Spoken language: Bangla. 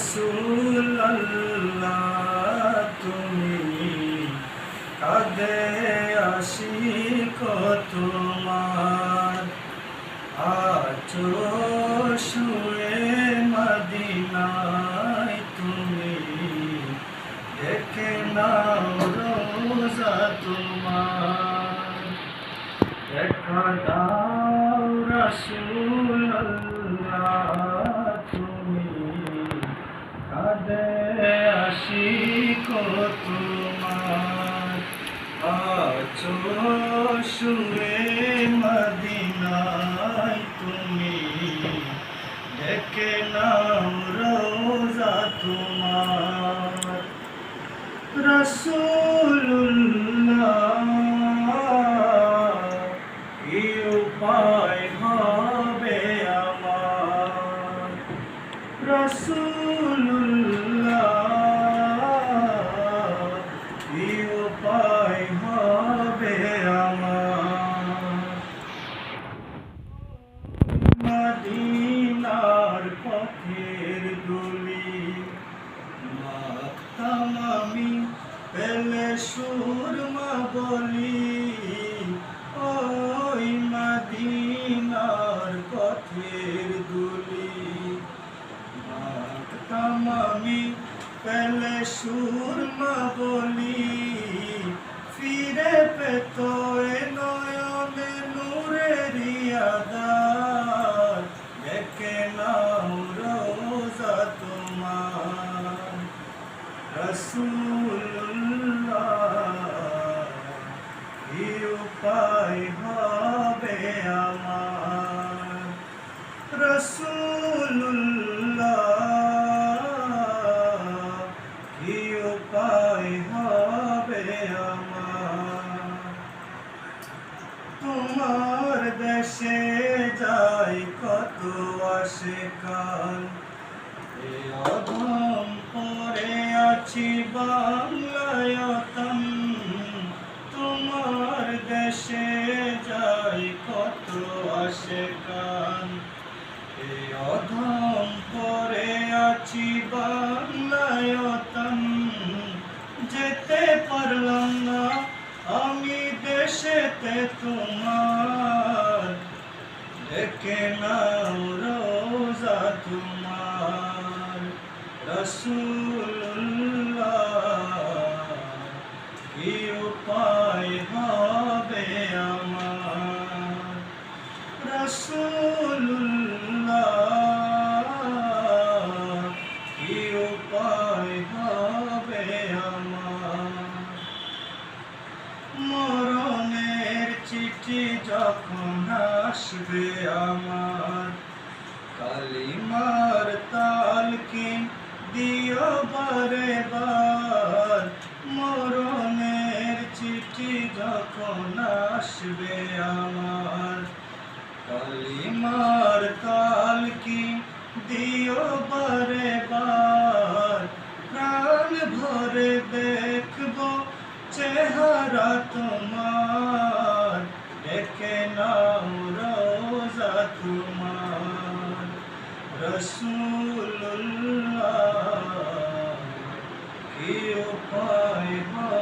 রাসূলুল্লাহ তুমি কাঁদে আসি তোমার আছো শুয়ে মদিনায় তুমি দেখে নাও রোজা তোমার দেখা দাও রাসূলুল্লাহ কাঁদে আসি তোমার। আছো শুয়ে পেলে সুরমা বলি ফিরে পেত নয়নে নূরের আদার দেখে নাও রোজা তোমার রসুল্লাহ কি উপায় হবে আমার? রসুল্লাহ দেশে যাই কত আসে কাল। এ অধম পরে আছি বাংলায়তন তোমার দেশে যাই কত আসে কাল। এ অধম পরে আছি বাংলায়তন দেখে নাও রোজা তোমার। রসুল্লাহ কি উপায় হবে আমার? রসুল্লাহ কি উপায় হবে আমার? মরণের চিঠি যখন আসবে আমার। কালিমার তালকে দিও বারে বার মরণের চিঠি যখন আসবে আমার। কালিমার তালকে দিও বারে বার প্রাণ ভরে দেখব চেহারা তোমার। দেখে নাও রসুল্লাহ কি উপায় পা